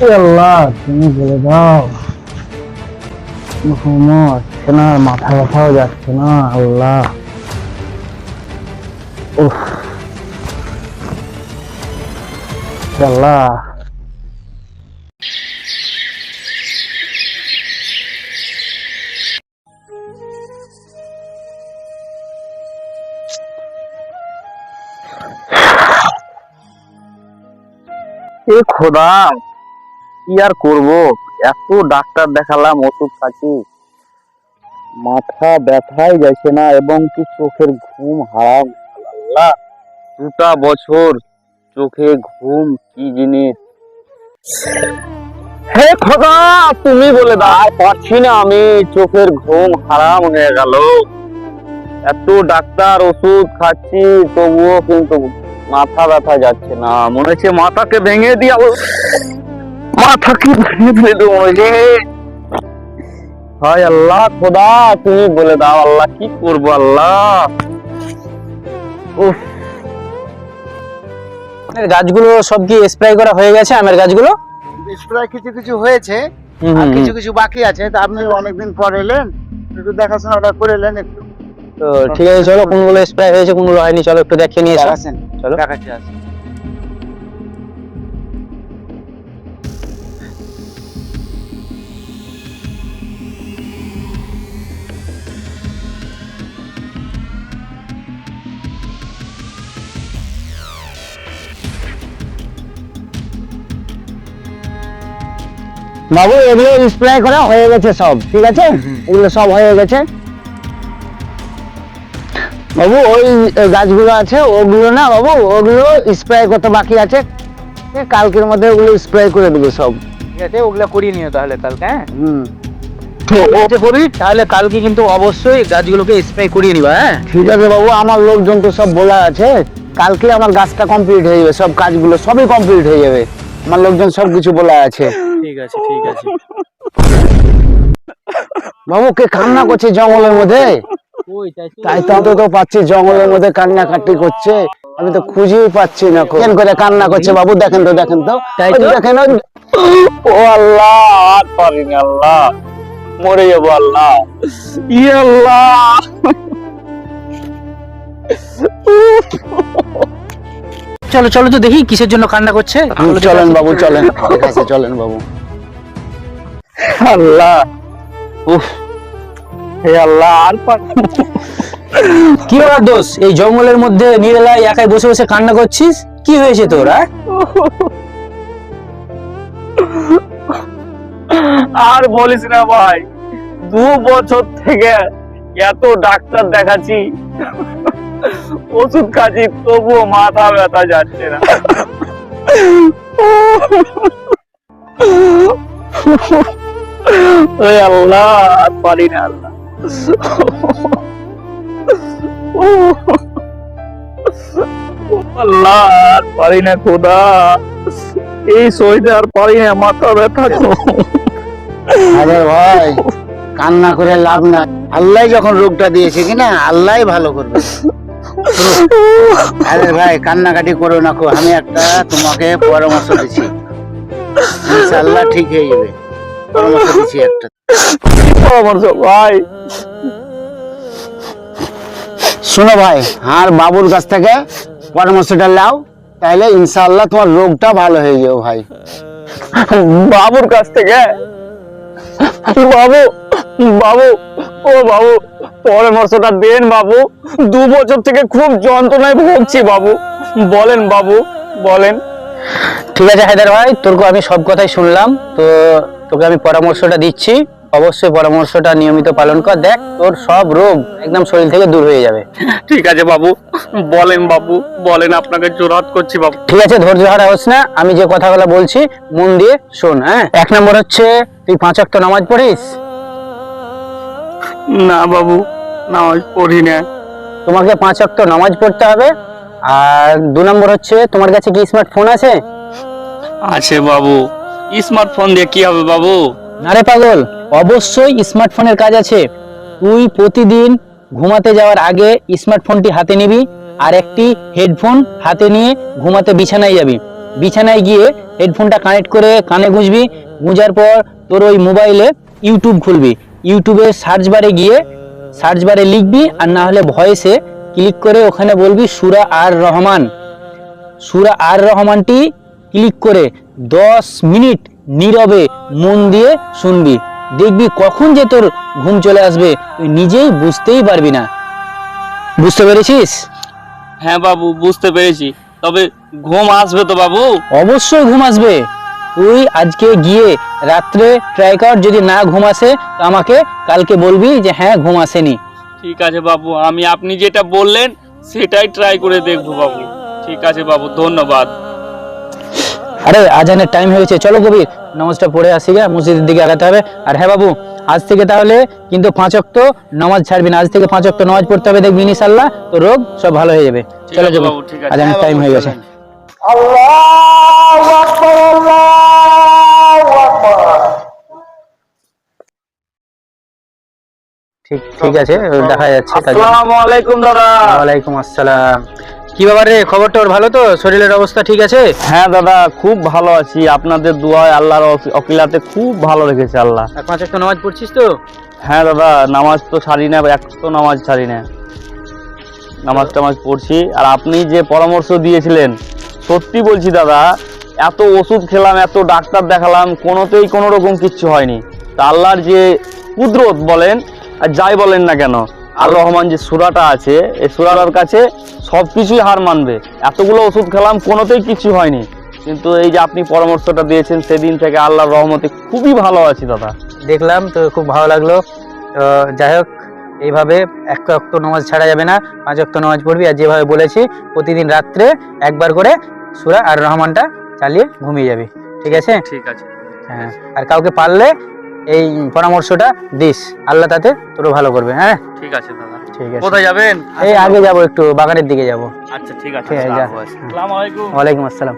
আল্লাহ, তুমি বলে দাও। ঘুমো আসছে না মাথা ব্যথাও যাচ্ছে না, আল্লাহ। উফ। আল্লাহ। এ খোদা কি আর করব? এত ডাক্তার দেখালাম, ওষুধ খাচ্ছি। মাথা ব্যথাই যাচ্ছে না এবং কি চোখের ঘুম হারাম। আল্লাহ, দুটা বছর চোখে ঘুম, কি জিনিস? হে খোদা, তুমি বলে দাও, পারছি না আমি, চোখের ঘুম হারাম হয়ে গেল। এত ডাক্তার ওষুধ খাচ্ছি, তবুও কিন্তু মাথা ব্যথা যাচ্ছে না। মনে হচ্ছে মাথাকে ভেঙে দিয়া মাথাকে ভেঙে ফেলে দেবো হায় আল্লাহ খোদা তুমি বলে দাও আল্লাহ কি করব আল্লাহ? উফ। আমের গাছগুলো সব কি স্প্রে করা হয়ে গেছে আমের গাছগুলো? প্রায় কিছু কিছু হয়েছে আর কিছু কিছু বাকি আছে তা আপনি অনেকদিন পর এলেন একটু দেখাশোনাটা করে এলেন একটু। তো ঠিক আছে চলো কোনগুলো স্প্রে হয়েছে কোনগুলো হয়নি চলো একটু দেখে নিয়ে দেখাচ্ছেন চলো। দেখাচ্ছি আসেন বাবু এগুলো স্প্রে করা হয়ে গেছে সব ঠিক আছে? এগুলো সব হয়ে গেছে। বাবু ওই গাছগুলো আছে ওগুলো না বাবু ওগুলো স্প্রে করতে বাকি আছে। কালকের মধ্যে ওগুলো স্প্রে করে দেবো সব। ঠিক আছে ওগুলো করিয়ে নিও তাহলে কালকে হ্যাঁ? হুম। আছে কবি তাহলে কালকে কিন্তু অবশ্যই গাছগুলোকে স্প্রে করিয়ে নিবা হ্যাঁ? ঠিক আছে বাবু আমার লোকজন তো সব বলা আছে। কালকে আমার গাছটা কমপ্লিট হয়ে যাবে সব কাজগুলো সবই কমপ্লিট হয়ে যাবে। আমার লোকজন সব কিছু বলা আছে। ঠিক আছে ঠিক আছে। বাবু কে কান্না করছে জঙ্গলের মধ্যে? তাই তো। তো পাচ্ছি জঙ্গলের মধ্যে কান্নাকাটি করছে। আমি তো খুঁজেই পাচ্ছি না কেন করে কান্না করছে বাবু? দেখেন তো দেখেন তো। তাই দেখেন ও আল্লাহ আর পারিনি আল্লাহ। মরে যাব আল্লাহ। ই আল্লাহ। চলো চলো তো দেখি কিসের জন্য কান্না করছে। চলেন বাবু চলেন। চলেন বাবু। আল্লাহ। উফ। হে আল্লাহ আর কি হলো দোষ? এই জঙ্গলের মধ্যে নিরালায় একাই বসে বসে কান্না করছিস? কি হয়েছে তোর হ্যাঁ? আর বলিস না ভাই দু বছর থেকে এত ডাক্তার দেখাচ্ছি। ওষুধ খাচ্ছি তবুও মাথা ব্যথা যাচ্ছে না। আল্লাহ পারি না আল্লাহ। আল্লাহ আর পারি না খোদা। এই সইতে আর পারি না মাথা ব্যথা আরে ভাই কান্না করে লাভ না আল্লাহ যখন রোগটা দিয়েছে কিনা আল্লাহ ভালো করবে। আরে ভাই কান্নাকাটি করো না আমি একটা তোমাকে পরামর্শ দিচ্ছি ইনশাআল্লাহ ঠিক হয়ে যাবে। পরামর্শ দিচ্ছি একটা। পরামর্শ ভাই। শোনো ভাই আর বাবুর কাছ থেকে পরামর্শটা নাও তাহলে ইনশাআল্লাহ তোমার রোগটা ভালো হয়ে যাবে ভাই। বাবুর কাছ থেকে? বাবু বাবু ও বাবু পরামর্শটা দেন বাবু। দু বছর থেকে খুব যন্ত্রণায় ভুগছি বাবু। বলেন বাবু বলেন। ঠিক আছে হায়দার ভাই তোরকে আমি সব কথাই শুনলাম। তো তোকে আমি পরামর্শটা দিচ্ছি। অবশ্যই পরামর্শটা নিয়মিত পালন কর। দেখ তোর সব রোগ একদম শরীর থেকে দূর হয়ে যাবে। ঠিক আছে বাবু বলেন বাবু বলেন আপনাকে জোরাত করছি বাবু। ঠিক আছে ধৈর্য হারা হোস না। আমি যে কথাগুলো বলছি মন দিয়ে শোন হ্যাঁ? এক নম্বর হচ্ছে তুই পাঁচ ওয়াক্ত নামাজ পড়িস? না বাবু নামাজ পড়ি না। তোমাকে পাঁচ ওয়াক্ত নামাজ পড়তে হবে। আর দু নম্বর হচ্ছে তোমার কাছে কি স্মার্টফোন আছে? আছে বাবু। স্মার্টফোন দিয়ে কি হবে বাবু? আরে পাগল অবশ্যই স্মার্টফোনের কাজ আছে। তুই প্রতিদিন ঘুমাতে যাওয়ার আগে স্মার্টফোনটি হাতে নিবি আর একটি হেডফোন হাতে নিয়ে ঘুমাতে বিছানায় যাবি। বিছানায় গিয়ে হেডফোনটা কানেক্ট করে কানে গুঁজবি গুঁজার পর তোর ওই মোবাইলে ইউটিউব খুলবি। ইউটিউবে সার্চ বারে গিয়ে সার্চ বারে লিখবি আর না হলে ভয়েসে ক্লিক করে ওখানে বলবি সুরা আর রহমান। সুরা আর রহমানটি ক্লিক করে দশ মিনিট নীরবে মন দিয়ে শুনবি। দেখবি কখন যে তোর ঘুম চলে আসবে তুই নিজেই বুঝতেই পারবি না। বুঝতে পেরেছিস? হ্যাঁ বাবু বুঝতে পেরেছি। তবে ঘুম আসবে তো বাবু? অবশ্যই ঘুম আসবে। তুই আজকে গিয়ে রাত্রে ট্রাই কর যদি না ঘুম আসে তো আমাকে কালকে বলবি যে হ্যাঁ ঘুম আসেনি। ঠিক আছে বাবু আমি আপনি যেটা বললেন সেটাই ট্রাই করে দেখব বাবু। ঠিক আছে বাবু ধন্যবাদ। আরে আজানের টাইম হয়ে গেছে। চলো কবির নামাজটা পড়ে আসি গা মসজিদের দিকে আগাতে হবে। আর হ্যাঁ বাবু আজ থেকে তাহলে কিন্তু পাঁচ অক্ত নামাজ ছাড়বি না। আজ থেকে পাঁচ অক্ত নামাজ পড়তে হবে দেখবি ইনশাল্লাহ তো রোগ সব ভালো হয়ে যাবে। চলো বাবু, আজানের টাইম হয়ে গেছে। আল্লাহু ঠিক ঠিক আছে দেখা যাচ্ছে আসসালামু আলাইকুম দাদা। ওয়ালাইকুম আসসালাম। কি ব্যাপার রে খবর টবর ভালো তো? শরীরের অবস্থা ঠিক আছে? হ্যাঁ দাদা খুব ভালো আছি। আপনাদের দোয়ায় আল্লাহর অকিলাতে খুব ভালো রেখেছে আল্লাহ। পাঁচ একটা নামাজ পড়ছিস তো? হ্যাঁ দাদা নামাজ তো ছাড়ি না এক তো নামাজ ছাড়ি না। নামাজ টামাজ পড়ছি। আর আপনি যে পরামর্শ দিয়েছিলেন সত্যি বলছি দাদা এত ওষুধ খেলাম, এত ডাক্তার দেখালাম, কোনোতেই কোনো রকম কিচ্ছু হয়নি। তা আল্লাহর যে কুদরত বলেন, আর যাই বলেন না কেন, আর রহমান যে সুরাটা আছে, এই সুরাটার কাছে সব কিছুই হার মানবে। এতগুলো ওষুধ খেলাম, কোনোতেই কিছু হয়নি। কিন্তু এই যে আপনি পরামর্শটা দিয়েছেন, সেদিন থেকে আল্লাহর রহমতে খুবই ভালো আছি দাদা। দেখলাম তো খুব ভালো লাগল। তো যাই হোক, এইভাবে একটা অক্ত নামাজ ছাড়া যাবে না, পাঁচ অক্ত নামাজ পড়বি। আর যেভাবে বলেছি, প্রতিদিন রাত্রে একবার করে সুরা আর রহমানটা চালিয়ে ঘুমিয়ে যাবি ঠিক আছে? ঠিক আছে। হ্যাঁ আর কাউকে পারলে এই পরামর্শটা দিস আল্লাহ তাতে তোরও ভালো করবে হ্যাঁ? ঠিক আছে দাদা। ঠিক আছে। কোথায় যাবেন? এই আগে যাব একটু বাগানের দিকে যাব। আচ্ছা ঠিক আছে ঠিক আছে, ওয়া আসসালামু আলাইকুম। ওয়ালাইকুম আসসালাম।